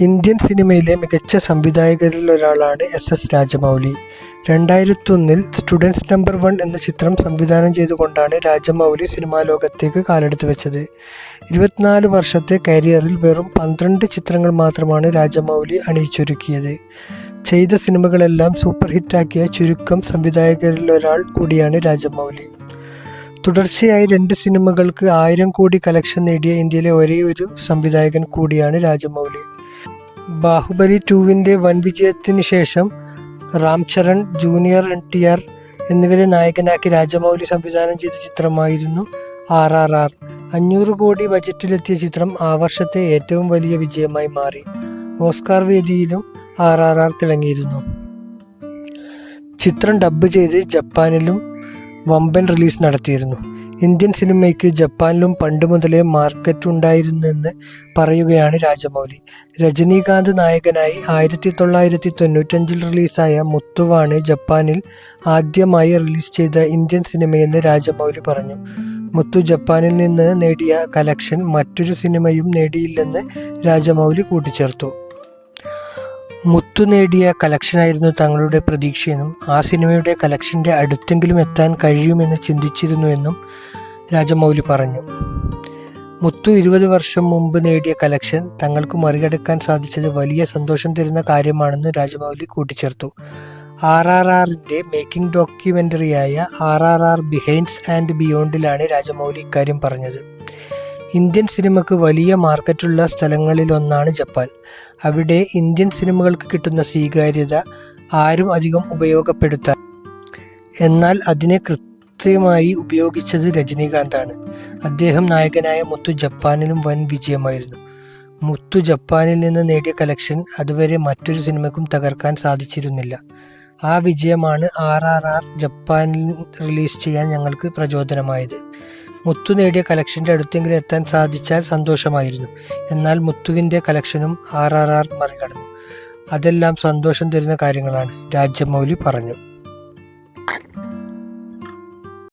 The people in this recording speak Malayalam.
ഇന്ത്യൻ സിനിമയിലെ മികച്ച സംവിധായകരിൽ ഒരാളാണ് എസ് എസ് രാജമൗലി. രണ്ടായിരത്തൊന്നിൽ സ്റ്റുഡൻസ് നമ്പർ വൺ എന്ന ചിത്രം സംവിധാനം ചെയ്തുകൊണ്ടാണ് രാജമൗലി സിനിമാ ലോകത്തേക്ക് കാലെടുത്ത് വെച്ചത്. ഇരുപത്തിനാല് വർഷത്തെ കരിയറിൽ വെറും പന്ത്രണ്ട് ചിത്രങ്ങൾ മാത്രമാണ് രാജമൗലി അണിയിച്ചൊരുക്കിയത്. ചെയ്ത സിനിമകളെല്ലാം സൂപ്പർ ഹിറ്റാക്കിയ ചുരുക്കം സംവിധായകരിൽ ഒരാൾ കൂടിയാണ് രാജമൗലി. തുടർച്ചയായി രണ്ട് സിനിമകൾക്ക് ആയിരം കോടി കലക്ഷൻ നേടിയ ഇന്ത്യയിലെ ഒരേ ഒരു സംവിധായകൻ കൂടിയാണ് രാജമൗലി. ബാഹുബലി ടൂവിന്റെ വൻ വിജയത്തിന് ശേഷം Ram Charan junior N T R എന്നിവരെ നായകനാക്കി രാജമൗലി സംവിധാനം ചെയ്ത ചിത്രമായിരുന്നു ആർ ആർ ആർ. അഞ്ഞൂറ് കോടി ബജറ്റിലെത്തിയ ചിത്രം ആ വർഷത്തെ ഏറ്റവും വലിയ വിജയമായി മാറി. ഓസ്കാർ വേദിയിലും ആർ ആർ ആർ തിളങ്ങിയിരുന്നു. ചിത്രം ഡബ്ബ് ചെയ്ത് ജപ്പാനിലും വമ്പൻ റിലീസ് നടത്തിയിരുന്നു. ഇന്ത്യൻ സിനിമയ്ക്ക് ജപ്പാനിലും പണ്ട് മുതലേ മാർക്കറ്റ് ഉണ്ടായിരുന്നെന്ന് പറയുകയാണ് രാജമൗലി. രജനീകാന്ത് നായകനായി ആയിരത്തി തൊള്ളായിരത്തി തൊണ്ണൂറ്റഞ്ചിൽ റിലീസായ മുത്തുവാണ് ജപ്പാനിൽ ആദ്യമായി റിലീസ് ചെയ്ത ഇന്ത്യൻ സിനിമയെന്ന് രാജമൗലി പറഞ്ഞു. മുത്തു ജപ്പാനിൽ നിന്ന് നേടിയ കലക്ഷൻ മറ്റൊരു സിനിമയും നേടിയില്ലെന്ന് രാജമൗലി കൂട്ടിച്ചേർത്തു. മുത്തു നേടിയ കലക്ഷനായിരുന്നു തങ്ങളുടെ പ്രതീക്ഷയെന്നും ആ സിനിമയുടെ കലക്ഷന്റെ അടുത്തെങ്കിലും എത്താൻ കഴിയുമെന്ന് ചിന്തിച്ചിരുന്നുവെന്നും രാജമൗലി പറഞ്ഞു. മുത്തു ഇരുപത് വർഷം മുമ്പ് നേടിയ കലക്ഷൻ തങ്ങൾക്ക് മറികടക്കാൻ സാധിച്ചത് വലിയ സന്തോഷം തരുന്ന കാര്യമാണെന്ന് രാജമൗലി കൂട്ടിച്ചേർത്തു. ആർ ആർ ആറിന്റെ making ഡോക്യുമെന്ററിയായ R R R behinds and ബിയോണ്ടിലാണ് Rajamouli ഇക്കാര്യം പറഞ്ഞത്. ഇന്ത്യൻ സിനിമയ്ക്ക് വലിയ മാർക്കറ്റുള്ള സ്ഥലങ്ങളിലൊന്നാണ് ജപ്പാൻ. അവിടെ ഇന്ത്യൻ സിനിമകൾക്ക് കിട്ടുന്ന സ്വീകാര്യത ആരും അധികം ഉപയോഗപ്പെടുത്താൻ എന്നാൽ അതിനെ കൃത്യമായി ഉപയോഗിച്ചത് രജനീകാന്താണ്. അദ്ദേഹം നായകനായ മുത്തു ജപ്പാനിലും വൻ വിജയമായിരുന്നു. മുത്തു ജപ്പാനിൽ നിന്ന് നേടിയ കലക്ഷൻ അതുവരെ മറ്റൊരു സിനിമയ്ക്കും തകർക്കാൻ സാധിച്ചിരുന്നില്ല. ആ വിജയമാണ് ആർ ആർ ആർ ജപ്പാനിൽ റിലീസ് ചെയ്യാൻ ഞങ്ങൾക്ക് പ്രചോദനമായത്. മുത്തു നേടിയ കലക്ഷന്റെ അടുത്തെങ്കിലും എത്താൻ സാധിച്ചാൽ സന്തോഷമായിരുന്നു. എന്നാൽ മുത്തുവിന്റെ കലക്ഷനും ആർ ആർ ആർ മറികടന്നു. അതെല്ലാം സന്തോഷം തരുന്ന കാര്യങ്ങളാണ് രാജ്യമൗലി പറഞ്ഞു.